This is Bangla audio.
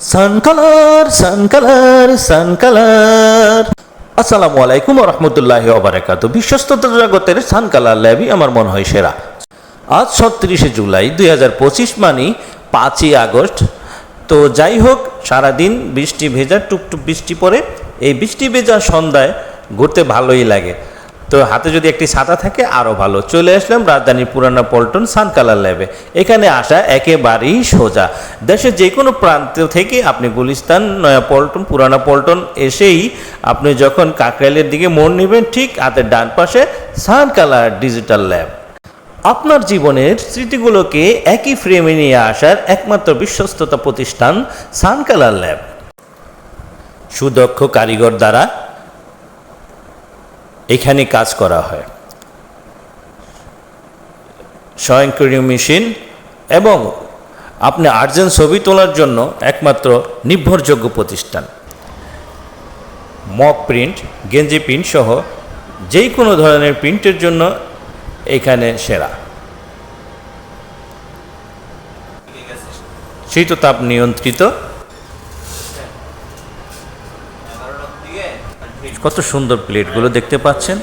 Sun colour sun colour sun colour আসসালামু আলাইকুম রহমতুল্লাহ ওবরাকাত বিশ্বস্ততা জগতের সান কালার ল্যাবই আমার মনে হয় সেরা আজ ছত্রিশে জুলাই দুই হাজার পঁচিশ মানি পাঁচই আগস্ট তো যাই হোক সারাদিন বৃষ্টি ভেজা টুকটুক বৃষ্টি পড়ে এই বৃষ্টি ভেজা সন্ধ্যায় ঘুরতে ভালোই লাগে তো হাতে যদি একটি ছাতা থাকে আরও ভালো। চলে আসলাম রাজধানীর পুরানা পল্টন সানকালার ল্যাবে। এখানে আসা একেবারেই সোজা। দেশের যে কোনো প্রান্ত থেকে আপনি গুলিস্তান, নয়া পল্টন, পুরানা পল্টন এসেই আপনি যখন কাকরাইলের দিকে মোড় নেবেন, ঠিক হাতের ডান পাশে সানকালার ডিজিটাল ল্যাব। আপনার জীবনের স্মৃতিগুলোকে একই ফ্রেমে নিয়ে আসার একমাত্র বিশ্বস্ততা প্রতিষ্ঠান সানকালার ল্যাব। সুদক্ষ কারিগর দ্বারা এখানে কাজ করা হয়। স্বয়ংক্রিয় মেশিন এবং আপনি আর্জেন্ট ছবি তোলার জন্য একমাত্র নির্ভরযোগ্য প্রতিষ্ঠান। মক প্রিন্ট, গেঞ্জি প্রিন্ট সহ যেই কোনো ধরনের প্রিন্টের জন্য এখানে সেরা। শীততাপ নিয়ন্ত্রিত কত সুন্দর প্লেটগুলো দেখতে পাচ্ছেন।